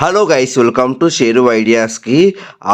Hello guys welcome to Sheru ఐడియాస్కి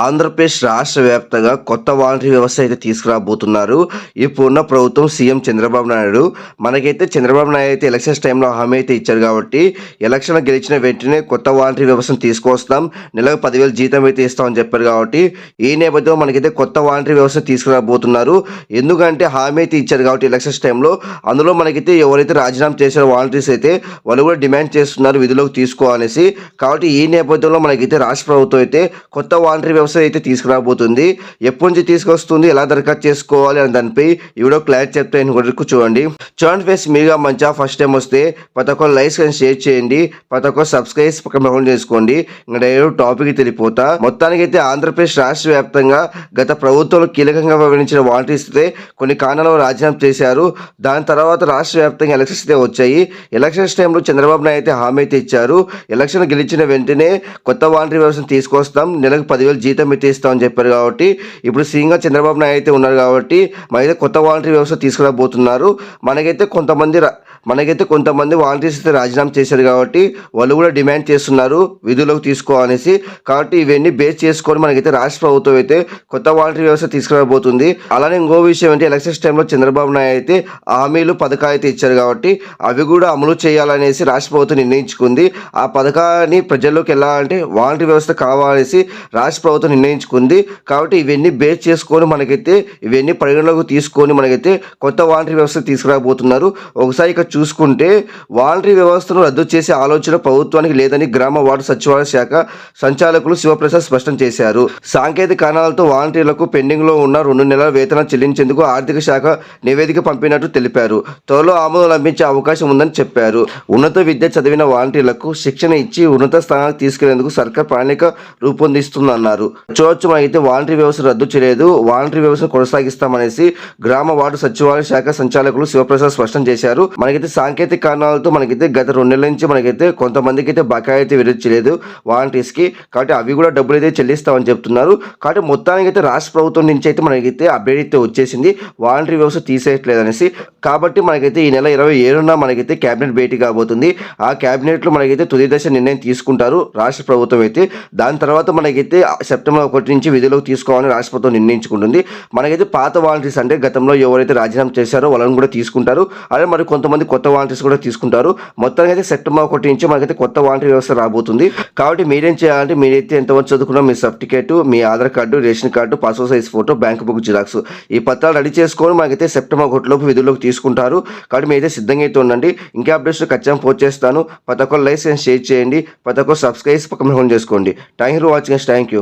Andhra Pradesh రాష్ట్ర వ్యాప్తంగా కొత్త వాలంటరీ వ్యవస్థ అయితే తీసుకురాబోతున్నారు. ఇప్పుడున్న ప్రభుత్వం సీఎం చంద్రబాబు నాయుడు. మనకైతే చంద్రబాబు నాయుడు అయితే ఎలక్షన్స్ టైంలో హామీ అయితే ఇచ్చారు కాబట్టి ఎలక్షన్ గెలిచిన వెంటనే కొత్త వాలంటరీ వ్యవస్థను తీసుకొస్తాం నెలకు పదివేలు జీతం అయితే ఇస్తామని చెప్పారు కాబట్టి ఈ నేపథ్యంలో మనకైతే కొత్త వాలంటరీ వ్యవస్థ తీసుకురాబోతున్నారు. ఎందుకంటే హామీ అయితే ఇచ్చారు కాబట్టి ఎలక్షన్స్ టైంలో. అందులో మనకైతే ఎవరైతే రాజీనామా చేశారో వాలంటీర్స్ అయితే వాళ్ళు కూడా డిమాండ్ చేస్తున్నారు విధిలోకి తీసుకో అనేసి కాబట్టి ఈ నేపథ్యంలో మనకైతే రాష్ట్ర ప్రభుత్వం అయితే కొత్త వాలంటరీ వ్యవస్థ అయితే తీసుకురాబోతుంది. ఎప్పటి నుంచి తీసుకొస్తుంది? ఎలా దరఖాస్తు చేసుకోవాలి? అనే దానిపై ఈవిడో క్లారిటీ చెప్తాయని వరకు చూడండి. చూడండి ఫేస్ మీగా మంచిగా ఫస్ట్ టైం వస్తే ప్రతి ఒక్కరు లైక్స్ కానీ షేర్ చేయండి. ప్రతి సబ్స్క్రైబ్స్ పక్కన చేసుకోండి. ఇంకా డైరెక్ట్ టాపిక్ తెలిపోతా. మొత్తానికి అయితే ఆంధ్రప్రదేశ్ రాష్ట్ర వ్యాప్తంగా గత ప్రభుత్వంలో కీలకంగా వివరించిన వాలంటీర్స్ అయితే కొన్ని కారణాలు రాజీనామా చేశారు. దాని తర్వాత రాష్ట్ర వ్యాప్తంగా ఎలక్షన్స్ అయితే వచ్చాయి. ఎలక్షన్స్ టైంలో చంద్రబాబు నాయుడు అయితే హామీ అయితే ఇచ్చారు. ఎలక్షన్ గెలిచిన వెంటనే కొత్త వాలంటరీ వ్యవస్థను తీసుకొస్తాం. నెలకు పదివేలు జీతం అయితే అని చెప్పారు కాబట్టి ఇప్పుడు సీఎంగా చంద్రబాబు నాయుడు అయితే ఉన్నారు కాబట్టి మనైతే కొత్త వాలంటరీ వ్యవస్థ తీసుకురాబోతున్నారు. మనకైతే కొంతమంది మనకైతే కొంతమంది వాలంటీర్స్ అయితే రాజీనామా చేశారు కాబట్టి వాళ్ళు కూడా డిమాండ్ చేస్తున్నారు విధులకు తీసుకోవాలనేసి. కాబట్టి ఇవన్నీ బేస్ చేసుకొని మనకైతే రాష్ట్ర ప్రభుత్వం అయితే కొత్త వాలంటీర్ వ్యవస్థ తీసుకురాబోతుంది. అలానే ఇంకో విషయం అంటే ఎలక్షన్స్ టైంలో చంద్రబాబు నాయుడు అయితే హామీలు పథకాలు అయితే ఇచ్చారు కాబట్టి అవి కూడా అమలు చేయాలనేసి రాష్ట్ర ప్రభుత్వం నిర్ణయించుకుంది. ఆ పథకాన్ని ప్రజల్లోకి వెళ్ళాలంటే వాలంటీర్ వ్యవస్థ కావాలనేసి రాష్ట్ర ప్రభుత్వం నిర్ణయించుకుంది. కాబట్టి ఇవన్నీ బేస్ చేసుకొని మనకైతే ఇవన్నీ పరిగణలోకి తీసుకొని మనకైతే కొత్త వాలంటీర్ వ్యవస్థ తీసుకురాబోతున్నారు. ఒకసారి ఇక్కడ చూసుకుంటే వాలంటరీ వ్యవస్థను రద్దు చేసే ఆలోచన ప్రభుత్వానికి లేదని గ్రామ వార్డు సచివాలయ శాఖ సంచాలకులు శివప్రసాద్ స్పష్టం చేశారు. సాంకేతిక కారణాలతో వాలంటీర్లకు పెండింగ్లో ఉన్న రెండు నెలల వేతనం చెల్లించేందుకు ఆర్థిక శాఖ నివేదిక పంపినట్టు తెలిపారు. త్వరలో ఆమోదం లభించే అవకాశం ఉందని చెప్పారు. ఉన్నత విద్య చదివిన వాలంటీర్లకు శిక్షణ ఇచ్చి ఉన్నత స్థానానికి తీసుకెళ్ళేందుకు సర్కార్ ప్రణాళిక రూపొందిస్తుందన్నారు. చూడొచ్చు అయితే వాలంటరీ వ్యవస్థ రద్దు చేయలేదు. వాలంటరీ వ్యవస్థను కొనసాగిస్తామనేసి గ్రామ వార్డు సచివాలయ శాఖ సంచాలకులు శివప్రసాద్ స్పష్టం చేశారు. మనకి మనకైతే సాంకేతిక కారణాలతో మనకైతే గత రెండు నెలల నుంచి మనకైతే కొంతమందికి అయితే బకాయి అయితే విధించలేదు వాలంటీర్స్కి. కాబట్టి అవి కూడా డబ్బులు అయితే చెల్లిస్తామని చెప్తున్నారు. కాబట్టి మొత్తానికి అయితే రాష్ట్ర ప్రభుత్వం నుంచి అయితే మనకైతే అప్డేట్ అయితే వచ్చేసింది. వాలంటీర్ వ్యవస్థ తీసేయట్లేదు అనేసి కాబట్టి మనకైతే ఈ నెల ఇరవై ఏడున మనకైతే కేబినెట్ భేటీ కాబోతుంది. ఆ క్యాబినెట్లో మనకైతే తుది దశ నిర్ణయం తీసుకుంటారు రాష్ట్ర ప్రభుత్వం అయితే. దాని తర్వాత మనకైతే సెప్టెంబర్ ఒకటి నుంచి విధిలోకి తీసుకోవాలని రాష్ట్ర ప్రభుత్వం నిర్ణయించుకుంటుంది. మనకైతే పాత వాలంటీర్స్ అంటే గతంలో ఎవరైతే రాజీనామా చేశారో వాళ్ళని కూడా తీసుకుంటారు. అదే మరి కొంతమంది కొత్త వాలంటీర్స్ కూడా తీసుకుంటారు. మొత్తానికి అయితే సెప్టెంబర్ ఒకటి నుంచి మనకైతే కొత్త వాలంటీర్ వ్యవస్థ రాబోతుంది. కాబట్టి మీరేం చేయాలంటే మీరైతే ఎంతవరకు చదువుకున్నా మీ సర్టిఫికేట్ మీ Aadhaar card ration card passport size photo bank book xerox. ఈ పత్రాలు రెడీ చేసుకొని మనకైతే సెప్టెంబర్ ఒకటిలోపు విధుల్లోకి తీసుకుంటారు. కాబట్టి మీరైతే సిద్ధంగా అయితే ఉండండి. ఇంకా అప్డేట్స్ ఖచ్చితంగా పోస్ట్ చేస్తాను. ప్రతి ఒక్కరు లైక్ అండ్ షేర్ చేయండి. ప్రతి ఒక్కరు సబ్స్క్రైబ్ పక్కన ఫోన్ చేసుకోండి. Thank you for watching thank you